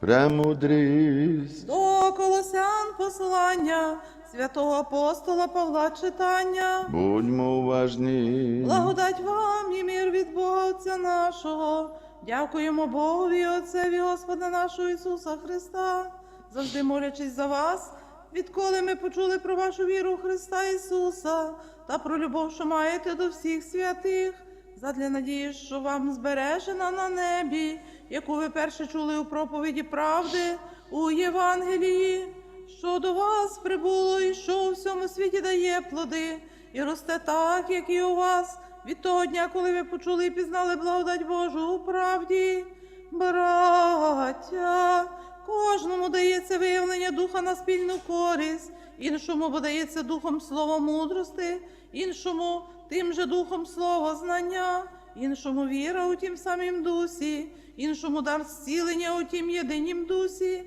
премудрість. До Колосян послання святого апостола Павла читання. Будьмо уважні. Благодать вам і мир від Бога Отця нашого. Дякуємо Богові, Отцеві Господа нашого Ісуса Христа, завжди молячись за вас, відколи ми почули про вашу віру в Христа Ісуса та про любов, що маєте до всіх святих, задля надії, що вам збережена на небі, яку ви перше чули у проповіді правди у Євангелії, що до вас прибуло і що у всьому світі дає плоди, і росте так, як і у вас, від того дня, коли ви почули і пізнали благодать Божу у правді. Браття, кожному дається виявлення духа на спільну користь, іншому подається духом слово мудрости, іншому тим же духом слово знання, іншому віра у тім самім дусі, іншому дар зцілення у тім єдинім дусі,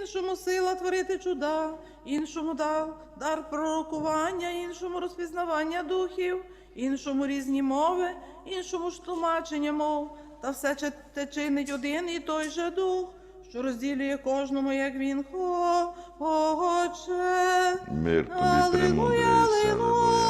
іншому сила творити чуда, іншому дар, дар пророкування, іншому розпізнавання духів, іншому різні мови, іншому ж тлумачення мов, та все те чинить один і той же дух, що розділює кожному, як він хо- хоче. Мир тобі премудрість. Алілуя.